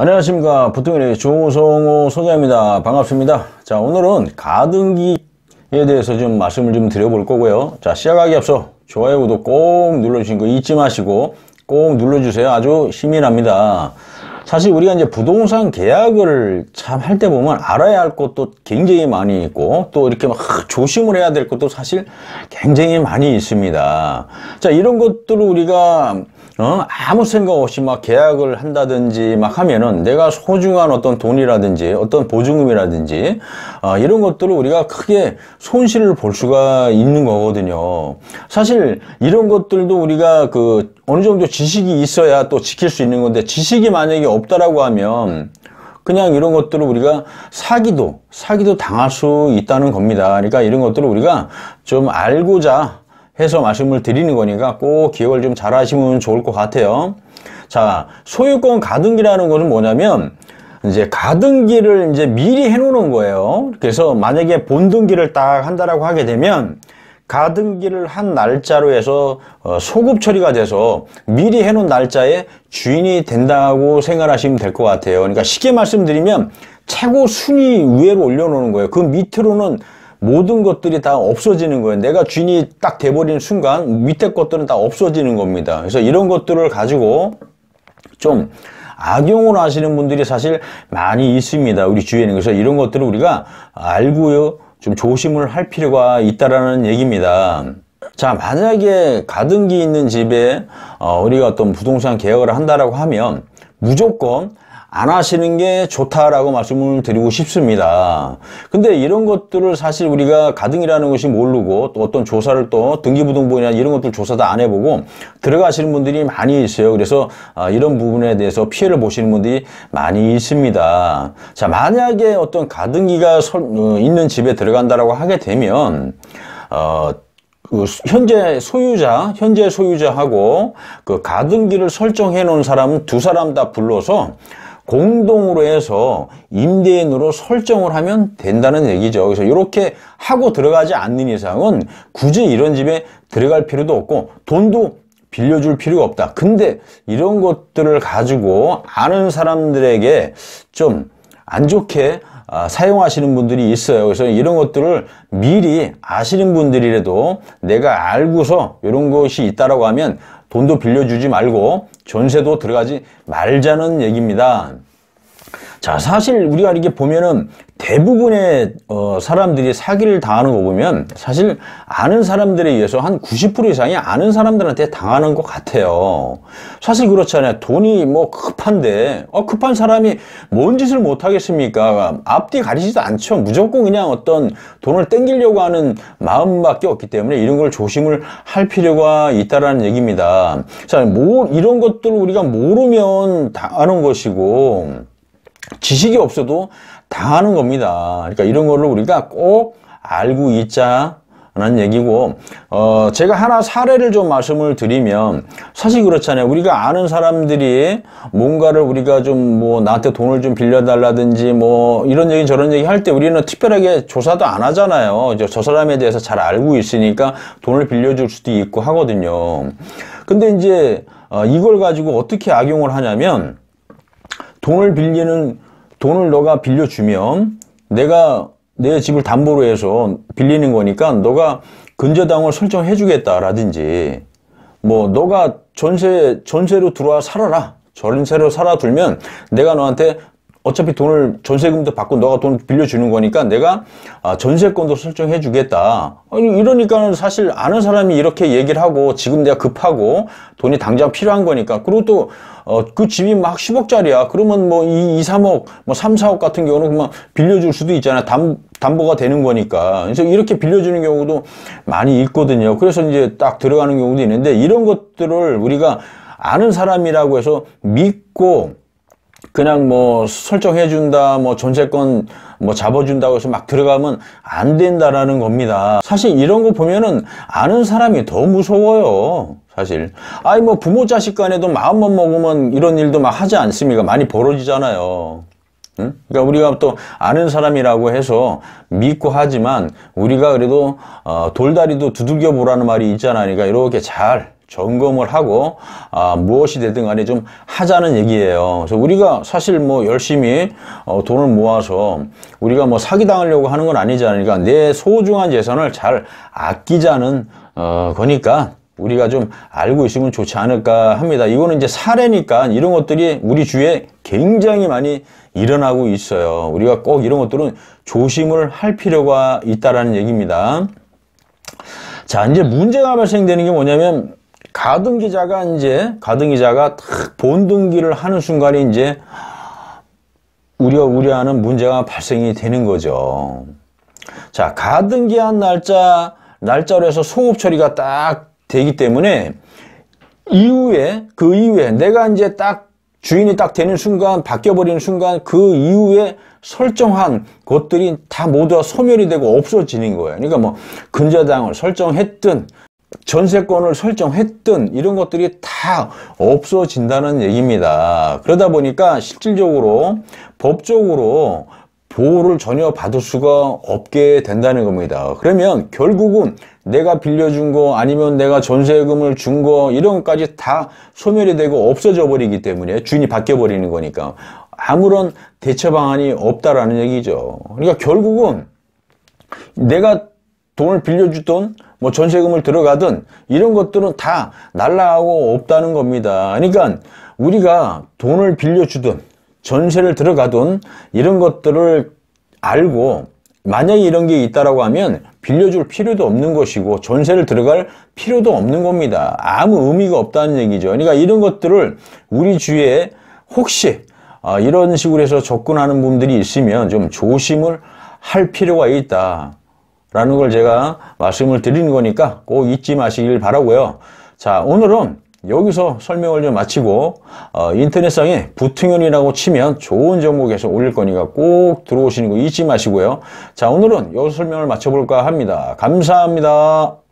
안녕하십니까. 부통일의 조성호 소장입니다. 반갑습니다. 자 오늘은 가등기에 대해서 좀 말씀을 좀 드려볼 거고요. 자 시작하기 앞서 좋아요 구독 꼭 눌러주신 거 잊지 마시고 꼭 눌러주세요. 아주 힘이 납니다. 사실 우리가 이제 부동산 계약을 참 할 때 보면 알아야 할 것도 굉장히 많이 있고 또 이렇게 막 조심을 해야 될 것도 사실 굉장히 많이 있습니다. 자, 이런 것들을 우리가 어? 아무 생각 없이 막 계약을 한다든지 막 하면은 내가 소중한 어떤 돈이라든지 어떤 보증금이라든지 어, 이런 것들을 우리가 크게 손실을 볼 수가 있는 거거든요. 사실 이런 것들도 우리가 그 어느 정도 지식이 있어야 또 지킬 수 있는 건데 지식이 만약에 없다라고 하면 그냥 이런 것들을 우리가 사기도 사기도 당할 수 있다는 겁니다. 그러니까 이런 것들을 우리가 좀 알고자 해서 말씀을 드리는 거니까 꼭 기억을 좀 잘 하시면 좋을 것 같아요. 자, 소유권 가등기라는 것은 뭐냐면 이제 가등기를 이제 미리 해 놓는 거예요. 그래서 만약에 본등기를 딱 한다라고 하게 되면 가등기를 한 날짜로 해서 어, 소급 처리가 돼서 미리 해놓은 날짜에 주인이 된다고 생각하시면 될 것 같아요. 그러니까 쉽게 말씀드리면 최고 순위 위에로 올려놓는 거예요. 그 밑으로는 모든 것들이 다 없어지는 거예요. 내가 주인이 딱 돼버리는 순간 밑에 것들은 다 없어지는 겁니다. 그래서 이런 것들을 가지고 좀 악용을 하시는 분들이 사실 많이 있습니다. 우리 주위에는. 그래서 이런 것들을 우리가 알고요. 좀 조심을 할 필요가 있다라는 얘기입니다. 자, 만약에 가등기 있는 집에 어, 우리가 어떤 부동산 계약을 한다라고 하면 무조건 안 하시는 게 좋다라고 말씀을 드리고 싶습니다. 근데 이런 것들을 사실 우리가 가등이라는 것이 모르고 또 어떤 조사를 또 등기부등본이나 이런 것들 조사도 안 해보고 들어가시는 분들이 많이 있어요. 그래서 아, 이런 부분에 대해서 피해를 보시는 분들이 많이 있습니다. 자, 만약에 어떤 가등기가 어, 있는 집에 들어간다라고 하게 되면 어, 그 현재 소유자, 현재 소유자하고 그 가등기를 설정해 놓은 사람 두 사람 다 불러서 공동으로 해서 임대인으로 설정을 하면 된다는 얘기죠. 그래서 이렇게 하고 들어가지 않는 이상은 굳이 이런 집에 들어갈 필요도 없고 돈도 빌려줄 필요가 없다. 근데 이런 것들을 가지고 아는 사람들에게 좀 안 좋게 아, 사용하시는 분들이 있어요. 그래서 이런 것들을 미리 아시는 분들이라도 내가 알고서 이런 것이 있다라고 하면 돈도 빌려주지 말고 전세도 들어가지 말자는 얘기입니다. 자, 사실 우리가 이렇게 보면은 대부분의 어, 사람들이 사기를 당하는 거 보면 사실 아는 사람들에 의해서 한 90% 이상이 아는 사람들한테 당하는 것 같아요. 사실 그렇잖아요. 돈이 뭐 급한데 어, 급한 사람이 뭔 짓을 못 하겠습니까? 앞뒤 가리지도 않죠. 무조건 그냥 어떤 돈을 땡기려고 하는 마음밖에 없기 때문에 이런 걸 조심을 할 필요가 있다라는 얘기입니다. 자, 뭐 이런 것들을 우리가 모르면 당하는 것이고 지식이 없어도 당하는 겁니다. 그러니까 이런 거를 우리가 꼭 알고 있자. 라는 얘기고 어 제가 하나 사례를 좀 말씀을 드리면 사실 그렇잖아요 우리가 아는 사람들이 뭔가를 우리가 좀 뭐 나한테 돈을 좀 빌려달라든지 뭐 이런 얘기 저런 얘기 할 때 우리는 특별하게 조사도 안 하잖아요 저 사람에 대해서 잘 알고 있으니까 돈을 빌려줄 수도 있고 하거든요 근데 이제 어 이걸 가지고 어떻게 악용을 하냐면 돈을 빌리는 돈을 너가 빌려주면 내가 내 집을 담보로 해서 빌리는 거니까 너가 근저당을 설정해 주겠다라든지 뭐 너가 전세 전세로 들어와 살아라. 전세로 살아둘면 내가 너한테 어차피 돈을 전세금도 받고 너가 돈 빌려주는 거니까 내가 아, 전세권도 설정해 주겠다. 아니 이러니까는 사실 아는 사람이 이렇게 얘기를 하고 지금 내가 급하고 돈이 당장 필요한 거니까. 그리고 또 어, 그 집이 막 10억짜리야. 그러면 뭐 2, 2 3억 뭐 3, 4억 같은 경우는 그만 빌려줄 수도 있잖아. 담, 담보가 되는 거니까. 그래서 이렇게 빌려주는 경우도 많이 있거든요. 그래서 이제 딱 들어가는 경우도 있는데 이런 것들을 우리가 아는 사람이라고 해서 믿고 그냥 뭐 설정해 준다 뭐 전세권 뭐 잡아준다고 해서 막 들어가면 안 된다라는 겁니다. 사실 이런 거 보면은 아는 사람이 더 무서워요 사실. 아니 뭐 부모 자식 간에도 마음만 먹으면 이런 일도 막 하지 않습니까? 많이 벌어지잖아요. 응? 그러니까 우리가 또 아는 사람이라고 해서 믿고 하지만 우리가 그래도 어, 돌다리도 두들겨 보라는 말이 있잖아요 그러니까 이렇게 잘 점검을 하고 아, 무엇이 되든 간에 좀 하자는 얘기예요. 그래서 우리가 사실 뭐 열심히 어, 돈을 모아서 우리가 뭐 사기 당하려고 하는 건 아니지 않으니까 내 소중한 재산을 잘 아끼자는 어, 거니까 우리가 좀 알고 있으면 좋지 않을까 합니다. 이거는 이제 사례니까 이런 것들이 우리 주위에 굉장히 많이 일어나고 있어요. 우리가 꼭 이런 것들은 조심을 할 필요가 있다라는 얘기입니다. 자, 이제 문제가 발생되는 게 뭐냐면 가등 기자가 이제 가등 기자가 탁 본등기를 하는 순간에 이제 우리가 우려하는 문제가 발생이 되는 거죠. 자, 가등기한 날짜 날짜로 해서 소급 처리가 딱 되기 때문에 이후에 그 이후에 내가 이제 딱 주인이 딱 되는 순간 바뀌어 버리는 순간 그 이후에 설정한 것들이 다 모두 소멸이 되고 없어지는 거예요. 그러니까 뭐 근저당을 설정했든 전세권을 설정했든 이런 것들이 다 없어진다는 얘기입니다. 그러다 보니까 실질적으로 법적으로 보호를 전혀 받을 수가 없게 된다는 겁니다. 그러면 결국은 내가 빌려준 거 아니면 내가 전세금을 준 거 이런 것까지 다 소멸이 되고 없어져 버리기 때문에 주인이 바뀌어 버리는 거니까 아무런 대처 방안이 없다라는 얘기죠. 그러니까 결국은 내가 돈을 빌려주던 뭐 전세금을 들어가든 이런 것들은 다 날라가고 없다는 겁니다. 그러니까 우리가 돈을 빌려주든 전세를 들어가든 이런 것들을 알고 만약에 이런 게 있다라고 하면 빌려줄 필요도 없는 것이고 전세를 들어갈 필요도 없는 겁니다. 아무 의미가 없다는 얘기죠. 그러니까 이런 것들을 우리 주위에 혹시 아, 이런 식으로 해서 접근하는 분들이 있으면 좀 조심을 할 필요가 있다. 라는 걸 제가 말씀을 드리는 거니까 꼭 잊지 마시길 바라고요. 자, 오늘은 여기서 설명을 좀 마치고 어, 인터넷상에 부퉁현이라고 치면 좋은 정보 계속 올릴 거니까 꼭 들어오시는 거 잊지 마시고요. 자, 오늘은 여기서 설명을 마쳐볼까 합니다. 감사합니다.